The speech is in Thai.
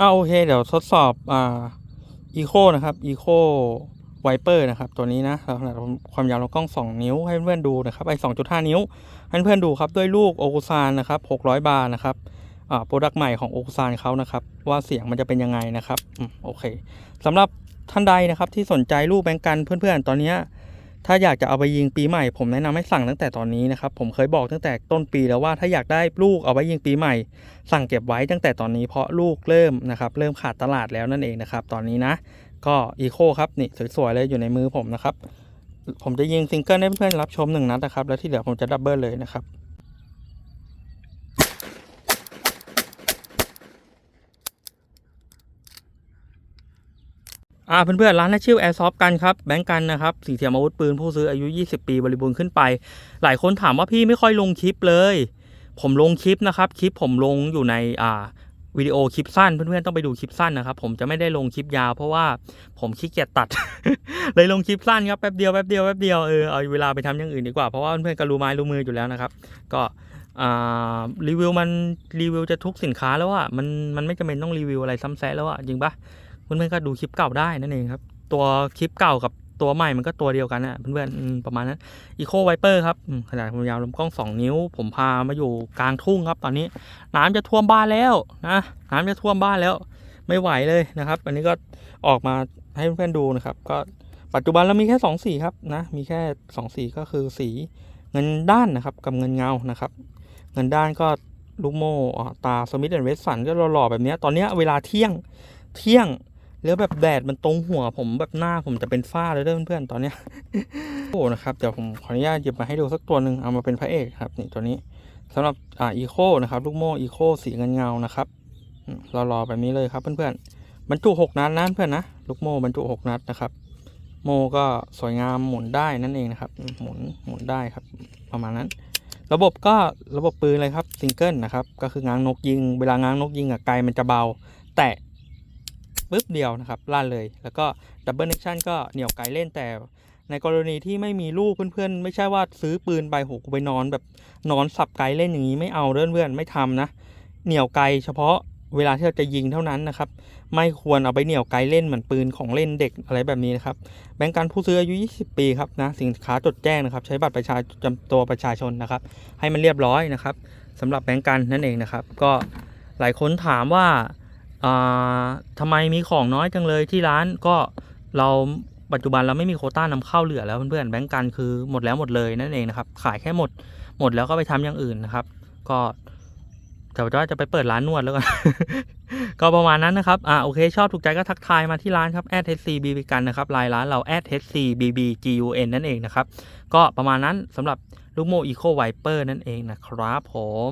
อ่าโอเค เดี๋ยวทดสอบอ่าอีโคนะครับอีโคไวเปอร์นะครับตัวนี้นะขนาดความยาวลำกล้อง 2 นิ้วให้เพื่อนดูนะครับไอ้2.5นิ้วให้เพื่อนดูครับด้วยลูกโอคุซานนะครับ600บาทนะครับอ่าโปรดักต์ใหม่ของโอคุซานเขานะครับว่าเสียงมันจะเป็นยังไงนะครับอืมโอเคสำหรับท่านใดนะครับที่สนใจลูกแบงกันเพื่อนๆ ตอนนี้ ถ้าอยากจะเอาไปยิงปีใหม่ ผมแนะนำให้สั่งตั้งแต่ตอนนี้นะครับ ผมเคยบอกตั้งแต่ต้นปีแล้วว่าถ้าอยากได้ลูกเอาไว้ยิงปีใหม่ สั่งเก็บไว้ตั้งแต่ตอนนี้เพราะลูกเริ่มนะครับเริ่มขาดตลาดแล้วนั่นเองนะครับตอนนี้นะ ก็อีโคครับนี่สวยๆเลยอยู่ในมือผมนะครับผมจะยิงซิงเกิลให้เพื่อนๆรับชมหนึ่งนัดนะครับแล้วที่เหลือผมจะดับเบิลเลยนะครับ อ่าเพื่อนๆร้านนัชื่อแอร์ซอฟกันครับแบงก์กันนะครับสีเทียมอาวุธปืนผู้ซื้ออายุ 20 ปีบริบูรณ์ขึ้นไป หลายคนถามว่าพี่ไม่ค่อยลงคลิปเลย ผมลงคลิปนะครับคลิปผมลงอยู่ในอ่าวิดีโอคลิปสั้นเพื่อนๆต้องไปดูคลิปสั้นนะครับผมจะไม่ได้ลงคลิปยาวเพราะว่าผมขี้เกียจตัด เลยลงคลิปสั้นครับแป๊บเดียวแป๊บเดียวแป๊บเดียวเออเอาเวลาไปทำอย่างอื่นดีกว่าเพราะว่าเพื่อนๆก็รู้ไม้รู้มืออยู่แล้วนะครับ ก็อ่ารีวิวมันรีวิวจะทุกสินค้าแล้วอะมันมันไม่จำเป็นต้องรีวิวอะไรซ้ำแซะแล้วอะจริงปะ เพื่อนๆก็ดูคลิปเก่าได้นั่นเองครับ ตัวคลิปเก่ากับตัวใหม่มันก็ตัวเดียวกันนะเพื่อนๆอืมประมาณนั้นอีโคไวเปอร์ครับขนาดความยาวลำกล้อง 2 นิ้ว ผมพามาอยู่กลางทุ่งครับ ตอนนี้น้ำจะท่วมบ้านแล้วนะน้ำจะท่วมบ้านแล้ว ไม่ไหวเลยนะครับ อันนี้ก็ออกมาให้เพื่อนๆดูนะครับ ก็ปัจจุบันเรามีแค่ 2 สีครับนะมีแค่ 2 สีก็คือสีเงินด้านนะครับกับเงินเงานะครับ เงินด้านก็ลูกโม่อ่าตาสมิธแอนด์เวสสันก็หล่อๆแบบนี้ตอนนี้เวลาเที่ยงเที่ยง แล้วแบบแดดมันตรงหัวผมแบบหน้าผมจะเป็นฝ้าเลยเด้อเพื่อนๆตอนเนี้ยโอ้นะครับเดี๋ยวผมขออนุญาตหยิบมาให้ดูสักตัวหนึ่งเอามาเป็นพระเอกครับนี่ตัวนี้สำหรับอ่าอีโคนะครับลูกโม่อีโคสีเงินเงานะครับอืมรอๆแบบนี้เลยครับเพื่อนๆบรรจุหกนัดนะเพื่อนนะลูกโม่บรรจุหกนัดนะครับ โมก็สวยงามหมุนได้นั่นเองนะครับ หมุนหมุนได้ครับ ประมาณนั้น ระบบก็ระบบปืนเลยครับซิงเกิลนะครับก็คือง้างนกยิง เวลาง้างนกยิงอะไกลมันจะเบา แตะ ปึ๊บเดียวนะครับลั่นเลย แล้วก็ดับเบิลเนคชั่นก็เหนี่ยวไกลเล่นแต่ ในกรณีที่ไม่มีลูกเพื่อนๆ ไม่ใช่ว่าซื้อปืนไปโหกูไปนอนแบบนอนสับไกลเล่นอย่างนี้ไม่เอาเพื่อนๆไม่ทำนะ เหนี่ยวไกลเฉพาะเวลาที่เราจะยิงเท่านั้นนะครับ ไม่ควรเอาไปเหนี่ยวไกลเล่นเหมือนปืนของเล่นเด็กอะไรแบบนี้นะครับ แบงก์การผู้ซื้ออายุ 20 ปีครับนะสินค้าจดแจ้งนะครับ ใช้บัตรประชาจำตัวประชาชนนะครับ ให้มันเรียบร้อยนะครับสำหรับแบงก์กันนั่นเองนะครับ ก็หลายคนถามว่า อ่าทำไมมีของน้อยจังเลยที่ร้านก็เราปัจจุบันเราไม่มีโคต้านำเข้าเหลือแล้วเพื่อนๆแบงก์กันคือหมดแล้วหมดเลยนั่นเองนะครับ ขายแค่หมดหมดแล้วก็ไปทำอย่างอื่นนะครับ ก็แต่ว่าจะไปเปิดร้านนวดแล้วกันก็ประมาณนั้นนะครับ อ่า โอเค ชอบถูกใจก็ทักทายมาที่ร้านครับ @hcbb กันนะครับลน์ร้านเรา @hcbbgun นั่นเองนะครับ ก็ประมาณนั้นสำหรับลูกโมอีโคไวเปอร์นั่นเองนะครับผม